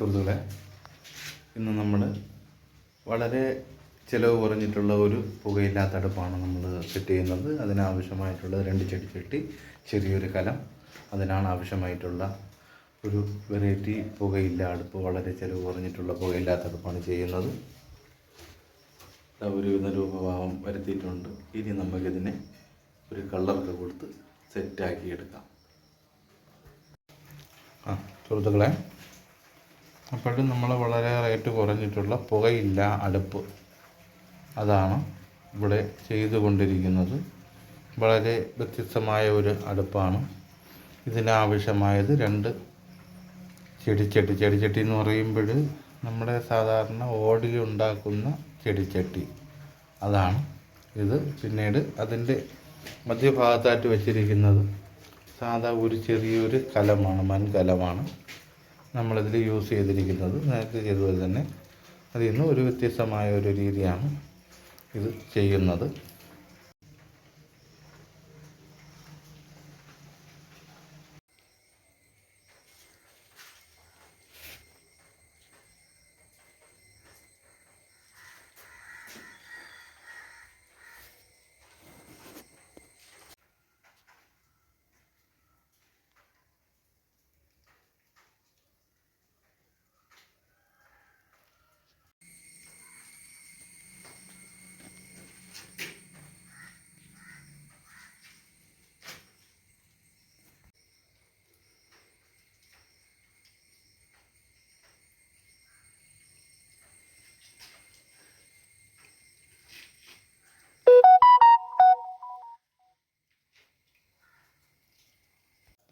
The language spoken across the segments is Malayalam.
സുഹൃത്തുക്കളെ ഇന്ന് നമ്മൾ വളരെ ചിലവ് കുറഞ്ഞിട്ടുള്ള ഒരു പുകയില്ലാത്ത അടുപ്പാണ് നമ്മൾ സെറ്റ് ചെയ്യുന്നത്. അതിനാവശ്യമായിട്ടുള്ള രണ്ട് ചെടിച്ചട്ടി ചെറിയൊരു കലം. അതിനാണ് ആവശ്യമായിട്ടുള്ള ഒരു വെറൈറ്റി പുകയില്ല അടുപ്പ് വളരെ ചിലവ് കുറഞ്ഞിട്ടുള്ള പുകയില്ലാത്ത അടുപ്പാണ് ചെയ്യുന്നത്. ഒരു ഒരുവിധ രൂപഭാവം വരുത്തിയിട്ടുണ്ട്. ഇനി നമുക്കിതിനെ ഒരു കളറൊക്കെ കൊടുത്ത് സെറ്റാക്കി എടുക്കാം ആ സുഹൃത്തുക്കളെ അപ്പോഴും നമ്മൾ വളരെ റേറ്റ് കുറഞ്ഞിട്ടുള്ള പുകയില്ല അടുപ്പ്. അതാണ് ഇവിടെ ചെയ്തുകൊണ്ടിരിക്കുന്നത്. വളരെ വ്യത്യസ്തമായ ഒരു അടുപ്പാണ്. ഇതിനാവശ്യമായത് രണ്ട് ചെടിച്ചട്ടി. ചെടിച്ചട്ടി എന്ന് പറയുമ്പോൾ നമ്മുടെ സാധാരണ ഓടി ഉണ്ടാക്കുന്ന ചെടിച്ചട്ടി. അതാണ് ഇത്. പിന്നീട് അതിന്റെ മധ്യഭാഗത്തായിട്ട് വെച്ചിരിക്കുന്നത് സാധാ ഒരു ചെറിയൊരു കലമാണ് മൺകലമാണ്. നമ്മളിതിൽ യൂസ് ചെയ്തിരിക്കുന്നത് നേരത്തെ ചെയ്തതുപോലെ തന്നെ. അതിൽ നിന്ന് ഒരു വ്യത്യസ്തമായ ഒരു രീതിയാണ് ഇത് ചെയ്യുന്നത്.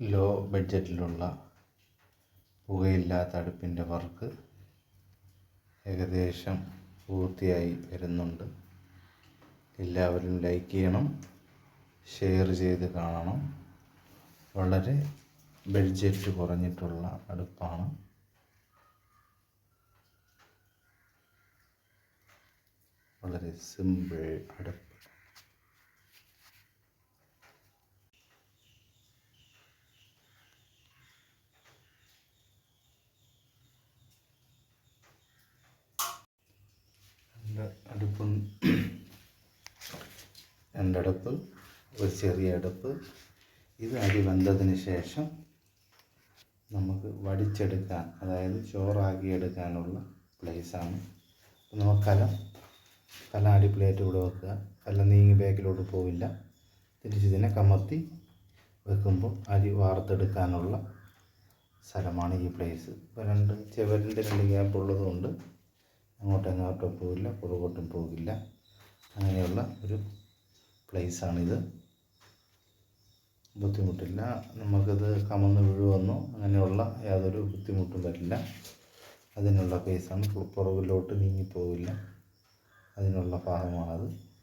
ലോ ബഡ്ജറ്റിലുള്ള പുകയില്ലാത്ത അടുപ്പിന്റെ വർക്ക് ഏകദേശം പൂർത്തിയായി വരുന്നുണ്ട്. എല്ലാവരും ലൈക്ക് ചെയ്യണം ഷെയർ ചെയ്ത് കാണണം. വളരെ ബഡ്ജറ്റ് കുറഞ്ഞിട്ടുള്ള അടുപ്പാണ്. വളരെ സിമ്പിൾ അടുപ്പ് എന്റെ അടുപ്പ് അടുപ്പ് ഒരു ചെറിയ അടുപ്പ്. ഇത് അരി വെന്തതിന് ശേഷം നമുക്ക് വടിച്ചെടുക്കാൻ അതായത് ചോറാക്കി എടുക്കാനുള്ള പ്ലേസാണ്. അപ്പോൾ നമുക്ക് കലം കലം അടി പ്ലേറ്റ് ഇവിടെ വെക്കുക. കലം നീങ്ങി ബാക്കിലോട്ട് പോവില്ല. തിരിച്ച് ഇതിനെ കമത്തി വെക്കുമ്പോൾ അരി വാർത്തെടുക്കാനുള്ള സ്ഥലമാണ് ഈ പ്ലേസ് ഇപ്പോൾ രണ്ട് ചെവരിന്റെ രണ്ട് ഗ്യാപ്പ് ഉള്ളതുകൊണ്ട് അങ്ങോട്ടും ഇങ്ങോട്ടും പോകില്ല പുറകോട്ടും പോകില്ല അങ്ങനെയുള്ള ഒരു പ്ലേസാണിത് ബുദ്ധിമുട്ടില്ല. നമുക്കത് കമന്ന് വീഴുവന്നോ. അങ്ങനെയുള്ള യാതൊരു ബുദ്ധിമുട്ടും വരില്ല. അതിനുള്ള കേസാണ് പുറകിലോട്ട് നീങ്ങിപ്പോവില്ല. അതിനുള്ള ഭാഗമാണത്.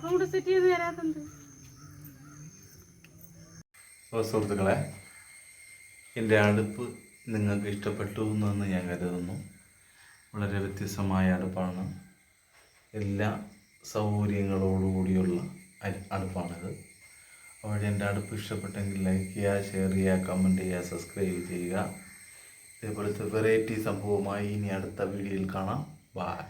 ഒരു അടപ്പം കൂടെ സെറ്റ് ചെയ്ത് തരാത്തുണ്ട് അപ്പോൾ സുഹൃത്തുക്കളെ എന്റെ അടുപ്പ് നിങ്ങൾക്ക് ഇഷ്ടപ്പെട്ടു എന്ന് ഞാൻ കരുതുന്നു. വളരെ വ്യത്യസ്തമായ അടുപ്പാണ്. എല്ലാ സൗകര്യങ്ങളോടുകൂടിയുള്ള അടുപ്പാണിത്. അപ്പോൾ എന്റെ അടുപ്പ് ഇഷ്ടപ്പെട്ടെങ്കിൽ ലൈക്ക് ചെയ്യുക ഷെയർ ചെയ്യുക കമന്റ് ചെയ്യുക സബ്സ്ക്രൈബ് ചെയ്യുക. ഇതേപോലത്തെ വെറൈറ്റി സംഭവമായി ഇനി അടുത്ത വീഡിയോയിൽ കാണാം. ബായ്